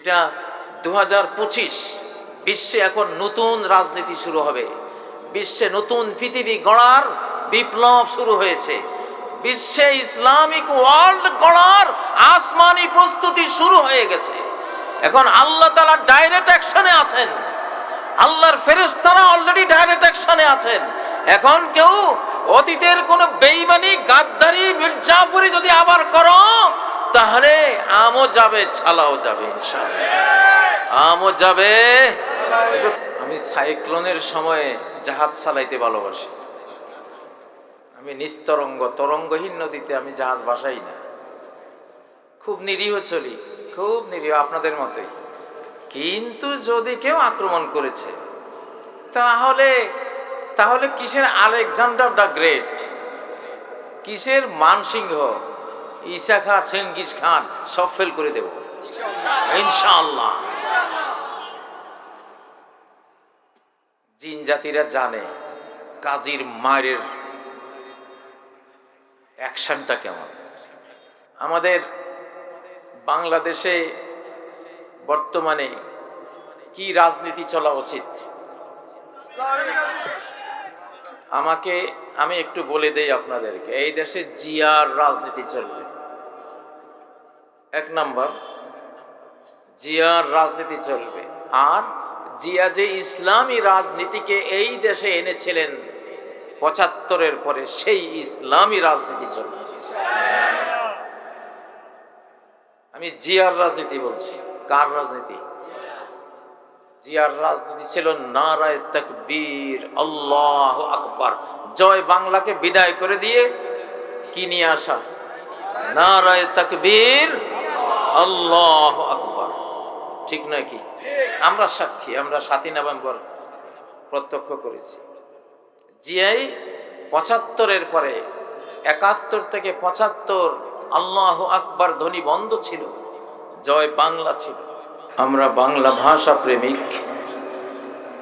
এটা দু বিশ্বে এখন নতুন রাজনীতি শুরু হবে। বিশ্বে নতুন পৃথিবী গড়ার বিপ্লব শুরু হয়েছে। বিশ্বে ইসলামিক ওয়ার্ল্ড গড়ার আসমানি প্রস্তুতি শুরু হয়ে গেছে। এখন আল্লাহ তালা ডাইরেক্ট অ্যাকশনে আছেন। আল্লাহর ফেরেশতারা অলরেডি ডাইরেক্ট অ্যাকশনে আছেন। এখন কেউ অতীতের কোন বেইমানি, গাদ্দারি মির্জাফুরি যদি আবার করো তাহলে আমও যাবে, ছালাও যাবে আমও যাবে। আমি সাইক্লোনের সময়ে জাহাজ চালাইতে ভালোবাসি। আমি নিস্তরঙ্গ, তরঙ্গহীন নদীতে আমি জাহাজ বাসাই না। খুব নিরীহ চলি, খুব নিরীহ আপনাদের মতোই। কিন্তু যদি কেউ আক্রমণ করেছে, তাহলে তাহলে কিসের আলেকজান্ডার দ্য গ্রেট? কিসের মানসিংহ? ঈসা খা চেঙ্গিস খান, সব ফেল করে দেব। ইনশাআল্লাহ। জিন জাতিরা জানে কাজীর মায়ের অ্যাকশনটা কেমন। আমাদের বাংলাদেশে বর্তমানে কি রাজনীতি চলা উচিত? আমাকে, আমি একটু বলে দেই আপনাদেরকে, এই দেশে জিয়ার রাজনীতি চলবে। এক নম্বর, জিয়ার রাজনীতি চলবে। আর জিয়া যে ইসলামী রাজনীতিকে এই দেশে এনেছিলেন, পঁচাত্তরের পরে সেই ইসলামী রাজনীতি চলবে। আমি জিয়ার রাজনীতি বলছি। কার রাজনীতি? জিয়ার রাজনীতি ছিল নারায় তকবীর, আল্লাহ আকবর। জয় বাংলাকে বিদায় করে দিয়ে কি নিয়ে আসা? নারায় তকবীর আল্লাহ আকবার। ঠিক নয় কি? আমরা সাক্ষী, আমরা সাতই নভেম্বর প্রত্যক্ষ করেছি। জিয়াই পঁচাত্তরের পরে একাত্তর থেকে পঁচাত্তর আল্লাহ আকবার ধ্বনি বন্ধ ছিল, জয় বাংলা ছিল। আমরা বাংলা ভাষা প্রেমিক,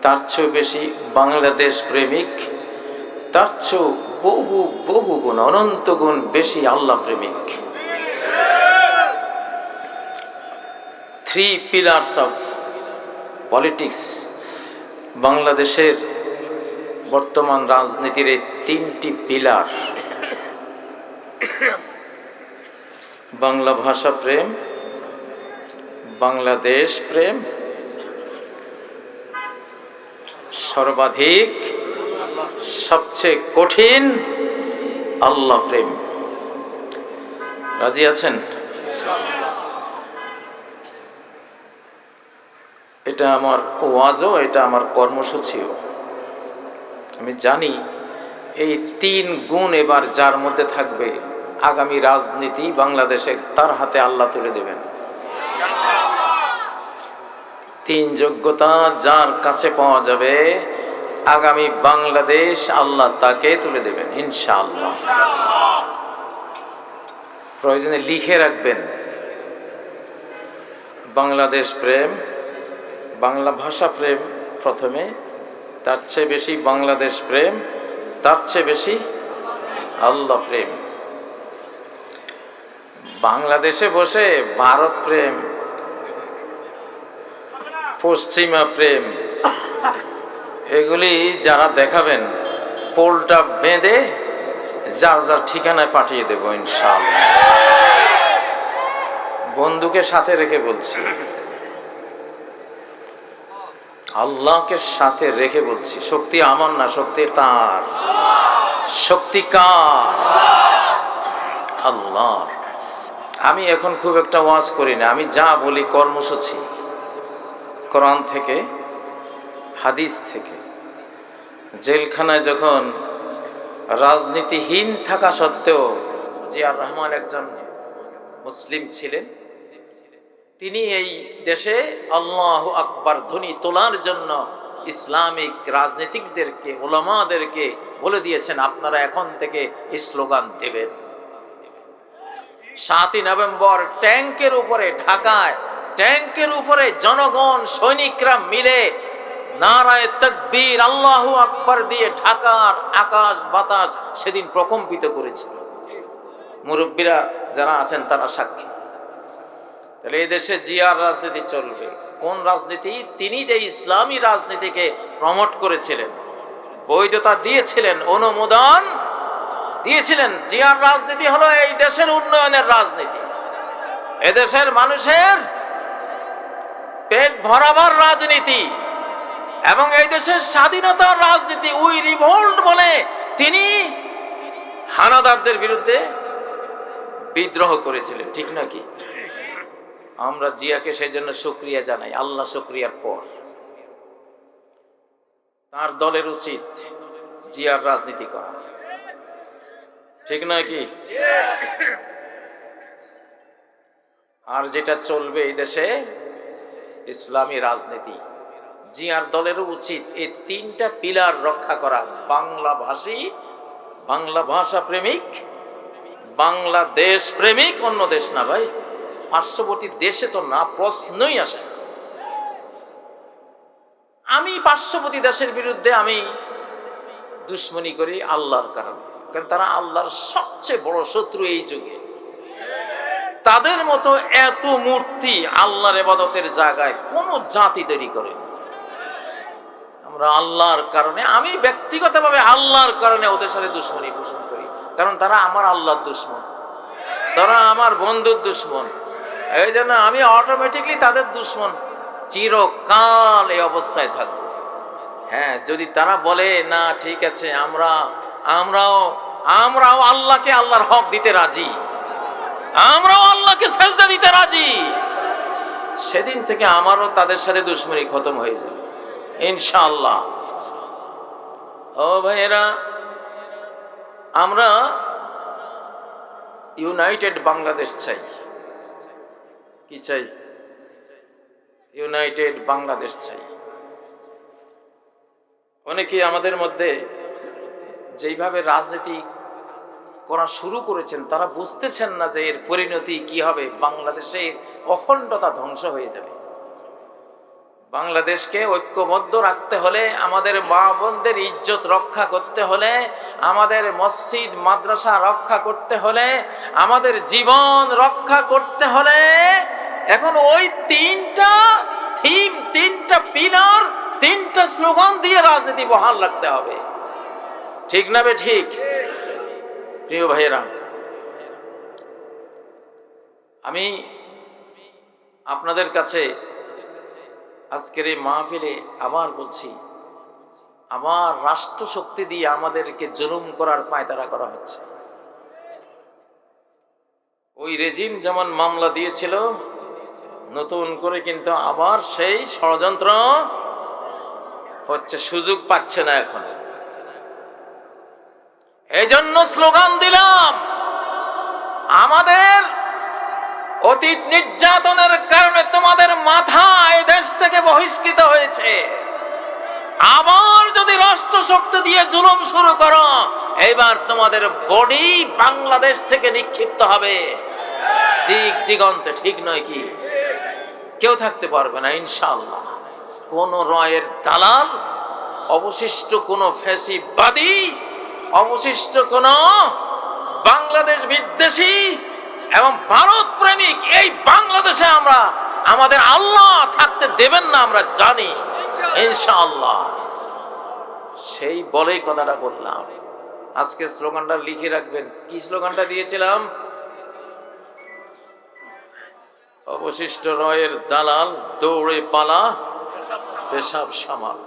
তার চেয়েও বেশি বাংলাদেশ প্রেমিক, তার চেয়েও বহু বহু গুণ, অনন্ত গুণ বেশি আল্লাহ প্রেমিক। থ্রি পিলার্স অফ পলিটিক্স বাংলাদেশের বর্তমান রাজনীতির এই তিনটি পিলার বাংলা ভাষা প্রেম, বাংলাদেশ প্রেম, সর্বাধিক, সবচেয়ে কঠিন আল্লাহ প্রেম। রাজি আছেন? এটা আমার ওয়াজও, এটা আমার কর্মসূচিও। আমি জানি এই তিন গুণ এবার যার মধ্যে থাকবে আগামী রাজনীতি বাংলাদেশে তার হাতে আল্লাহ তুলে দেবেন। তিন যোগ্যতা যার কাছে পাওয়া যাবে, আগামী বাংলাদেশ আল্লাহ তাকে তুলে দেবেন, ইনশাআল্লাহ। প্রয়োজনে লিখে রাখবেন, বাংলাদেশ প্রেম বাংলা ভাষা প্রেম প্রথমে, তার চেয়ে বেশি বাংলাদেশ প্রেম, তার চেয়ে বেশি আল্লাহ প্রেম। বাংলাদেশে বসে ভারত প্রেম, পশ্চিমা প্রেম, এগুলি যারা দেখাবেন, পোলটা বেঁধে যার যার ঠিকানায় পাঠিয়ে দেবো ইনশাআল্লাহ। বন্ধুকে সাথে রেখে বলছি আল্লাহকে সাথে রেখে বলছি, শক্তি আমার না, শক্তি তার। শক্তি কার? আল্লাহ। আমি এখন খুব একটা ওয়াজ করি না, আমি যা বলি কর্মসূচি। কোরআন থেকে, হাদিস থেকে। জেলখানায় যখন রাজনীতিহীন থাকা সত্ত্বেও জিয়ার রহমান একজন মুসলিম ছিলেন তিনি এই দেশে আল্লাহ আকবার ধ্বনি তোলার জন্য ইসলামিক রাজনীতিকদেরকে ওলামাদেরকে বলে দিয়েছেন, আপনারা এখন থেকে স্লোগান দেবেন। সাতই নভেম্বর ট্যাঙ্কের উপরে, ঢাকায় ট্যাঙ্কের উপরে জনগণ, সৈনিকরা মিলে নারায় তকবীর, আল্লাহ আকবার দিয়ে ঢাকার আকাশ বাতাস সেদিন প্রকম্পিত করেছিল। মুরব্বীরা যারা আছেন, তারা সাক্ষী। তাহলে এই দেশে জিয়ার রাজনীতি চলবে। কোন রাজনীতি? তিনি যে ইসলামী রাজনীতিকে প্রমোট করেছিলেন, বৈধতা দিয়েছিলেন, অনুমোদন দিয়েছিলেন, জিয়ার রাজনীতি হলো এই দেশের উন্নয়নের রাজনীতি। এদেশের মানুষের পেট ভরাবার রাজনীতি এবং এই দেশের স্বাধীনতার রাজনীতি, উই রিভোল্ট বলে তিনি হানাদারদের বিরুদ্ধে বিদ্রোহ করেছিলেন, ঠিক নাকি? আমরা জিয়াকে সেই জন্য সুক্রিয়া জানাই, আল্লাহ সুক্রিয়ার পর। তার দলের উচিত জিয়ার রাজনীতি করা। ঠিক নয় কি? আর যেটা চলবে এই দেশে, ইসলামী রাজনীতি। জিয়ার দলেরও উচিত এই তিনটা পিলার রক্ষা করা। বাংলা ভাষী বাংলা ভাষা প্রেমিক, বাংলাদেশ প্রেমিক, অন্য দেশ না ভাই। পার্শ্ববর্তী দেশে তো না, প্রশ্নই আসে না। আমি পার্শ্ববর্তী দেশের বিরুদ্ধে আমি দুশ্মনী করি আল্লাহর কারণে। কারণ তারা আল্লাহর সবচেয়ে বড় শত্রু এই যুগে। তাদের মতো এত মূর্তি আল্লাহর এবাদতের জায়গায় কোনো জাতি তৈরি করেনি আমরা আল্লাহর কারণে, আমি ব্যক্তিগতভাবে আল্লাহর কারণে ওদের সাথে দুশ্মনী পোষণ করি। কারণ তারা আমার আল্লাহর দুশ্মন। তারা আমার বন্ধুর দুশ্মন। এই জন্য আমি অটোমেটিকলি তাদের দুশ্মন, চিরকাল এই অবস্থায় থাকব। হ্যাঁ যদি তারা বলে, না, ঠিক আছে, আমরা, আমরাও আমরাও আল্লাহকে আল্লাহর হক দিতে রাজি। আমরাও আল্লাহকে সেজদা দিতে রাজি। সেদিন থেকে আমারও তাদের সাথে দুশ্মনী খতম হয়ে যাবে। ইনশাআল্লাহ। ও ভাইয়েরা, আমরা ইউনাইটেড বাংলাদেশ চাই। কি চাই? ইউনাইটেড বাংলাদেশ চাই। অনেকে আমাদের মধ্যে যেইভাবে রাজনীতি করা শুরু করেছেন, তারা বুঝতেছেন না যে এর পরিণতি কি হবে। বাংলাদেশের অখণ্ডতা ধ্বংস হয়ে যাবে। বাংলাদেশকে ঐক্যবদ্ধ রাখতে হলে, আমাদের মা বোনদের ইজ্জত রক্ষা করতে হলে, আমাদের মসজিদ, মাদ্রাসা রক্ষা করতে হলে, আমাদের জীবন রক্ষা করতে হলে এখন ওই তিনটা থিম, তিনটা পিলার, তিনটা স্লোগান দিয়ে রাজনীতি বহাল রাখতে হবে। ঠিক না বে ঠিক? প্রিয় ভাইয়েরা, আমি আপনাদের কাছে আজকের এই মাহফিলে আবার বলছি, আমার রাষ্ট্র শক্তি দিয়ে আমাদেরকে জুলুম করার পায়তারা করা হচ্ছে। ওই রেজিম যেমন মামলা দিয়েছিল নতুন করে কিন্তু আবার সেই ষড়যন্ত্র হচ্ছে সুযোগ পাচ্ছে না এখন। এই জন্য স্লোগান দিলাম, আমাদের অতীত নির্যাতনের কারণে তোমাদের মাথা এই দেশ থেকে বহিষ্কৃত হয়েছে। আবার যদি রাষ্ট্র শক্তি দিয়ে জুলুম শুরু করো, এবার তোমাদের বডি বাংলাদেশ থেকে নিক্ষিপ্ত হবে। দিক দিগন্তে ঠিক নয় কি? কেউ থাকতে পারবে না ইনশাল্লাহ কোন রয়ের দালাল অবশিষ্ট কোন ফ্যাসিবাদী অবশিষ্ট কোন বাংলাদেশ বিদ্বেষী এবং ভারত প্রেমিক এই বাংলাদেশে আমরা আমাদের আল্লাহ থাকতে দেবেন না আমরা জানি ইনশাআল্লাহ। সেই বলেই কথাটা বললাম। আজকে স্লোগানটা লিখে রাখবেন। কি স্লোগানটা দিয়েছিলাম? অবশিষ্ট রয়ের দালাল, দৌড়ে পালা, পেশাব সামাল।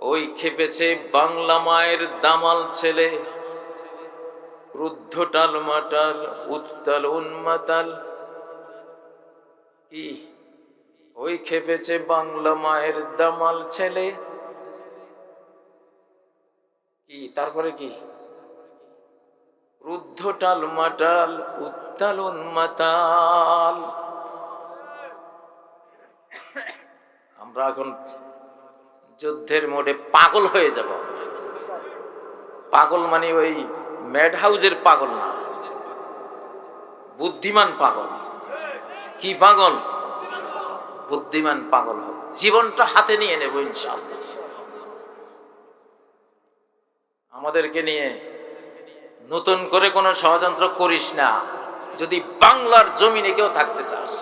ওই খেপেছে বাংলা মায়ের দামাল ছেলে। ক্রুদ্ধ টাল মাটাল, উত্তাল উন্মাতাল। কি? ওই খেপেছে বাংলা মায়ের দামাল ছেলে। কি? তারপরে কি? ক্রুদ্ধ টাল মাটাল উত্তাল উন্মাতাল আমরা এখন যুদ্ধের মোড়ে পাগল হয়ে যাব। পাগল মানে ওই ম্যাড হাউজের পাগল না। বুদ্ধিমান পাগল। কি পাগল? বুদ্ধিমান পাগল হবে জীবনটা হাতে নিয়ে নেব ইনশাআল্লাহ। আমাদেরকে নিয়ে নতুন করে কোনো ষড়যন্ত্র করিস না। যদি বাংলার জমিনে কেউ থাকতে চাস।